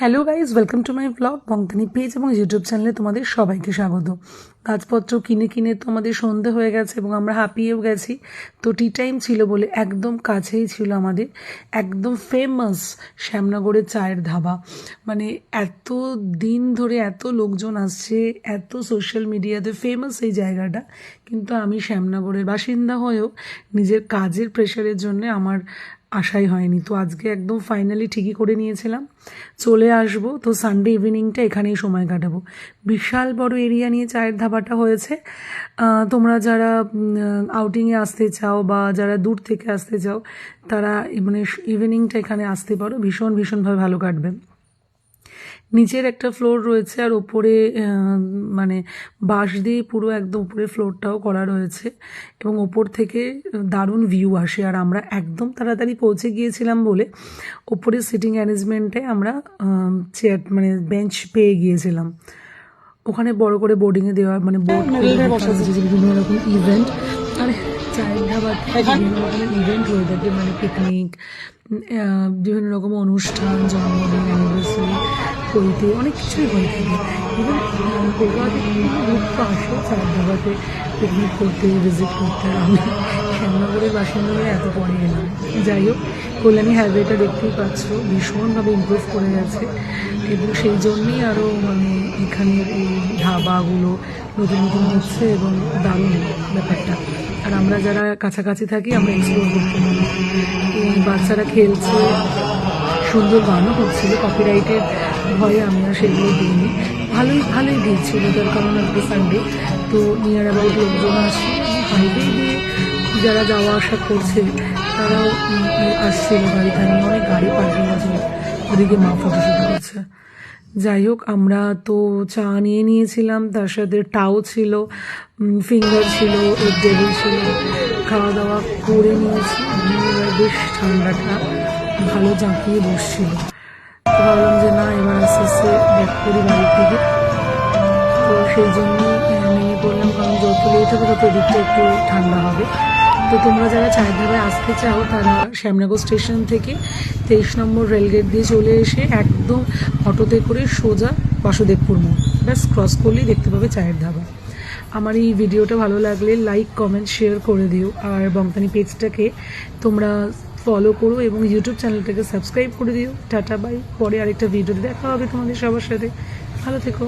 Hello guys welcome to my blog বঙ্কানি page এবং YouTube চ্যানেলে তোমাদের সবাইকে স্বাগত। কাজপত্র কিনে কিনে তো আমাদের সন্ধে হয়ে গেছে এবং আমরা হাঁপিয়েও গেছি। তো টি টাইম ছিল বলে একদম কাছেই ছিল আমাদের। একদম ফেমাস শ্যামনগরের চায়ের ধাবা। মানে এত দিন ধরে এত লোকজন আসছে, এত সোশ্যাল মিডিয়াতে ফেমাস এই জায়গাটা। কিন্তু আমি শ্যামনগরের বাসিন্দা হয়েও নিজের কাজের প্রেশারের জন্য আমার আশাই হয়নি। তো আজকে একদম ফাইনালি ঠিকই করে নিয়েছিলাম। চলে আসব। তো সানডে ইভিনিংটা এখানেই সময় কাটাবো। বিশাল বড় এরিয়া নিয়ে চায়ের ধাবাটা হয়েছে। তোমরা যারা আউটিংয়ে আসতে চাও বা যারা দূর থেকে আসতে চাও, তারা মানে ইভিনিংটা এখানে আসতে পারো। ভীষণ, ভীষণভাবে ভালো কাটবে। নিচের একটা ফ্লোর রয়েছে আর ওপরে মানে বাঁশ দিয়ে পুরো একদম উপরে ফ্লোরটাও করা রয়েছে এবং ওপর থেকে দারুণ ভিউ আসে। আর আমরা একদম তাড়াতাড়ি পৌঁছে গিয়েছিলাম বলে ওপরে সিটিং অ্যারেঞ্জমেন্টে আমরা চেয়ার মানে বেঞ্চ পেয়ে গিয়েছিলাম। ওখানে বড় করে বোর্ডিংয়ে দেওয়া মানে বোর্ড বিভিন্ন রকম ইভেন্ট বিভিন্ন রকমের ইভেন্ট হয়ে থাকে মানে পিকনিক বিভিন্ন রকম অনুষ্ঠান জন্মদিন অ্যানিভার্সারি হইতে অনেক কিছুই হয়ে। থাকে এবং কলকাতা থেকে কিন্তু লোক তো আসে চায়ের ধাবাতে পিকনিক করতে ভিজিট করতে আমি শ্যামনগরের বাসিন্দা হয়ে এত পরে এলাম। যাই হোক কল্যাণী হাইওয়েটা দেখতেই পাচ্ছ ভীষণভাবে ইমপ্রুভ করে গেছে। এবং সেই জন্যই আরও মানে এখানের এই ধাবাগুলো নতুন নতুন হচ্ছে এবং দারুণ ব্যাপারটা। আর আমরা যারা কাছাকাছি থাকি, আমরা এক্সপ্লোর করতে পারি। বাচ্চারা খেলছে, সুন্দর গানও হচ্ছিল কপিরাইটের ভয়ে আমরা সেগুলো দিইনি। ভালোই ভালোই দিয়েছিল, তার কারণ একটা সানডে তো নিয়ার অ্যাবাউট লোকজন আসছে হাইওয়ে দিয়ে যারা যাওয়া আসা করছে, তারাও আসছিল গাড়িটা নিয়ে অনেক গাড়ি পার্কিং আছে, ওদিকে মা ফটোশুট করছে। যাই হোক, আমরা তো চা নিয়ে নিয়েছিলাম, তার সাথে টাও ছিল ফিঙ্গার ছিল এগ টেবিল ছিল, খাওয়া দাওয়া করে নিয়েছি। বেশ ঠান্ডাটা ভালো জাঁকিয়ে বসছিল। ভাবলাম যে না, এবার আস্তে আস্তে ব্যাক করি বাড়ির দিকে। তো সেই জন্যই নেমে পড়লাম কারণ যত লেট হবে তত এদিকটা একটু ঠান্ডা হবে। তো তোমরা যারা চায়ের ধাবায় আসতে চাও তারা শ্যামনগর স্টেশন থেকে তেইশ নম্বর রেলগেট দিয়ে চলে এসে একদম অটোতে করে সোজা বাসুদেবপুর মোড়। ব্যাস ক্রস করলেই দেখতে পাবে চায়ের ধাবা। আমার এই ভিডিওটা ভালো লাগলে লাইক কমেন্ট শেয়ার করে দিও। আর বংতানি পেজটাকে তোমরা ফলো করো এবং ইউটিউব চ্যানেলটাকে সাবস্ক্রাইব করে দিও। টাটা বাই পরে আরেকটা ভিডিওতে দেখা হবে তোমাদের সবার সাথে। ভালো থেকো।